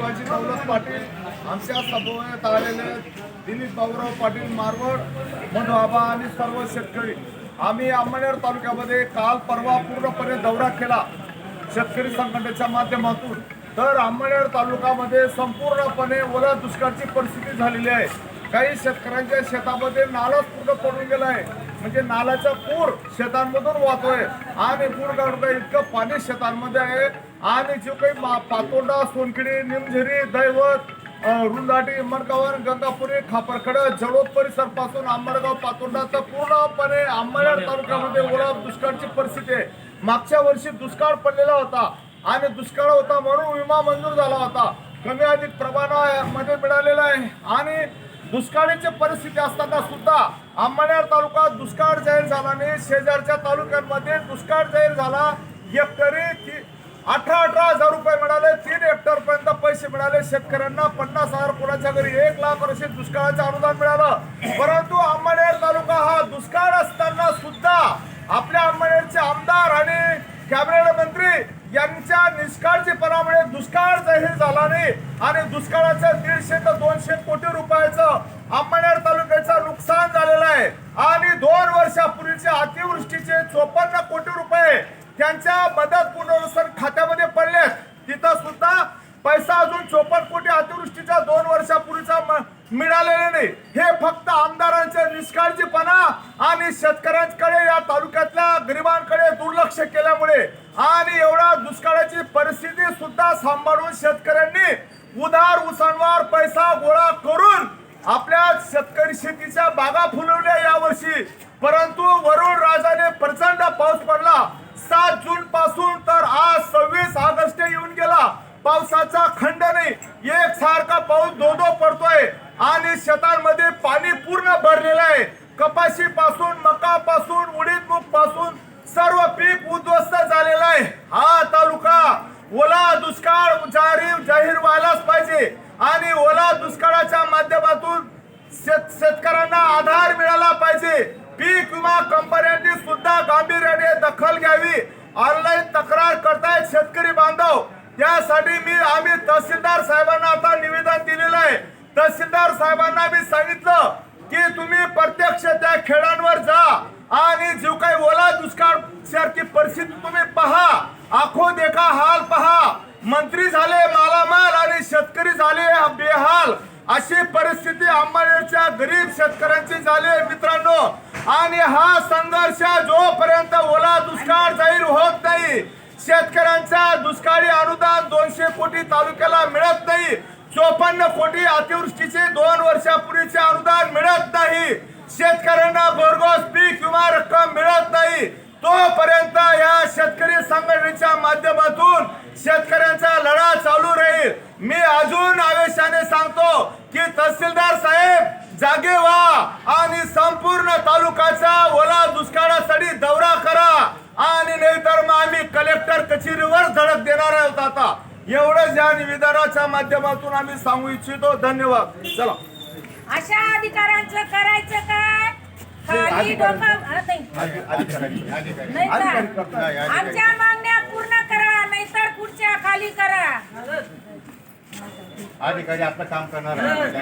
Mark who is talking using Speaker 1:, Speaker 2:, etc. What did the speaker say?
Speaker 1: शिवाजी दौलत पाटील आमच्या सभोवण्यात आलेले दिलीप भाऊराव पाटील मारवड मधुआबा आणि सर्व शेतकरी. आम्ही अंमनेर तालुक्यामध्ये काल परवा पूर्णपणे दौरा केला शेतकरी संघटनेच्या माध्यमातून. तर अंमनेर तालुक्यामध्ये संपूर्णपणे ओला दुष्काळची परिस्थिती झालेली आहे. काही शेतकऱ्यांच्या शेतामध्ये नालाच पूर्ण पडून गेला आहे. म्हणजे नाल्याचा पूर शेतांमधून वाहतोय. आणि पूर काढतोय इतकं पाणी शेतांमध्ये आहे. आणि जो काही पातोंडा सोनकिडी निमझरी दैवत रुंदाटी मडगावर गंगापुरी खापरखडा जळोद परिसरपासून आंबडगाव पातोंडाचा पूर्णपणे अंमळनेर तालुक्यामध्ये ओला दुष्काळची परिस्थिती आहे. मागच्या वर्षी दुष्काळ पडलेला होता आणि दुष्काळ होता म्हणून विमा मंजूर झाला होता. कमी अधिक प्रमाणामध्ये मिळालेला आहे. आणि दुष्काळीची परिस्थिती असताना सुद्धा अंमळनेर तालुक्यात दुष्काळ जाहीर झाला नाही. शेजारच्या तालुक्यांमध्ये दुष्काळ जाहीर झाला. ती- अठरा अठरा हजार रुपये मिळाले तीन हेक्टर पर्यंत पैसे मिळाले. शेतकऱ्यांना पन्नास हजार कोणाच्या घरी एक लाख वर्षे दुष्काळाचं अनुदान मिळालं. परंतु अंमळनेर तालुका हा दुष्काळ असताना सुद्धा आपल्या अंमळनेरचे आमदार आणि कॅबिनेट मंत्री यांच्या निष्काळजीपणामुळे दुष्काळ जाहीर झाला नाही. आणि दुष्काळाचं दीडशे ते दोनशे कोटी रुपयाचं अंमळनेर तालुक्याचं नुकसान झालेलं आहे. आणि दोन वर्षापूर्वीच्या अतिवृष्टीचे चोपन्न त्यांच्या मदत पुनर्वसन खात्यामध्ये पडल्यास तिथं सुद्धा पैसा अजून चोपन्न कोटी अतिवृष्टीच्या दोन वर्षापूर्वीचा मिळालेले नाही. हे फक्त आमदारांचे निष्काळजीपणा आणि शेतकऱ्यांकडे या तालुक्यातल्या गरिबांकडे दुर्लक्ष केल्यामुळे आणि एवढा दुष्काळाची परिस्थिती सुद्धा सांभाळून शेतकऱ्यांनी उधार उसांवर पैसा गोळा करून आपल्या शेतकरी शेतीच्या बागा फुलवल्या यावर्षी. परंतु वरुण राजाने प्रचंड सारखा पाऊस दो दो पडतोय आणि शेतांमध्ये पाणी पूर्ण भरलेलं आहे. कपाशी पासून मका पासून उडीद मूगपासून सर्व पीक उद्ध्वस्त झालेलं आहे. हा तालुका ओला दुष्काळ जाहीर जाहीर व्हायलाच पाहिजे आणि ओला दुष्काळाच्या माध्यमातून शेत शेतकऱ्यांना आधार मिळाला पाहिजे. पीक विमा कंपन्यांनी सुद्धा गांभीर्याने दखल घ्यावी. ऑनलाईन तक्रार करतायत शेतकरी बांधव. त्यासाठी मी आम्ही तहसीलदार साहेबांना आता तहसीलदार साहेबांना मी सांगितलं की तुम्ही प्रत्यक्ष त्या खेळांवर जा आणि जो काही ओला दुष्काळ सारखी परिस्थिती तुम्ही पहा. आखो देखा हाल पहा. मंत्री झाले मालामाल आणि शेतकरी झाले बेहाल. अशी परिस्थिती अंबानीच्या गरीब शेतकऱ्यांची झाली मित्रांनो. आणि हा संघर्ष जोपर्यंत ओला दुष्काळ जाहीर होत नाही शेतकऱ्यांचा दुष्काळी अनुदान दोनशे कोटी तालुक्याला मिळत नाही चोपन्न कोटी अतिवृष्टीचे दोन वर्षापूर्वीचे अनुदान मिळत नाही. शेतकऱ्यांना भरघोस पीक विमा रक्कम मिळत नाही. तोपर्यंत या शेतकरी संघटनेच्या माध्यमातून शेतकऱ्यांचा लढा चालू राहील. मी अजून आवेशाने सांगतो की तहसीलदार साहेब जागे व्हा आणि संपूर्ण तालुकाचा ओला दुष्काळासाठी दौरा करा. आणि नाहीतर मग आम्ही कलेक्टर कचेरीवर धडक देणार आहोत आता. एवढंच या निवेदनाच्या माध्यमातून आम्ही सांगू इच्छितो. धन्यवाद. चला.
Speaker 2: अशा अधिकाऱ्यांचं करायचं काय? खाली डोकं हा, नाही. नाही
Speaker 1: अधिकारी
Speaker 2: का?
Speaker 1: करतात.
Speaker 2: आमच्या मागण्या पूर्ण करा नाहीतर पुढच्या खाली करा.
Speaker 3: अधिकारी आपलं काम करणार आहे.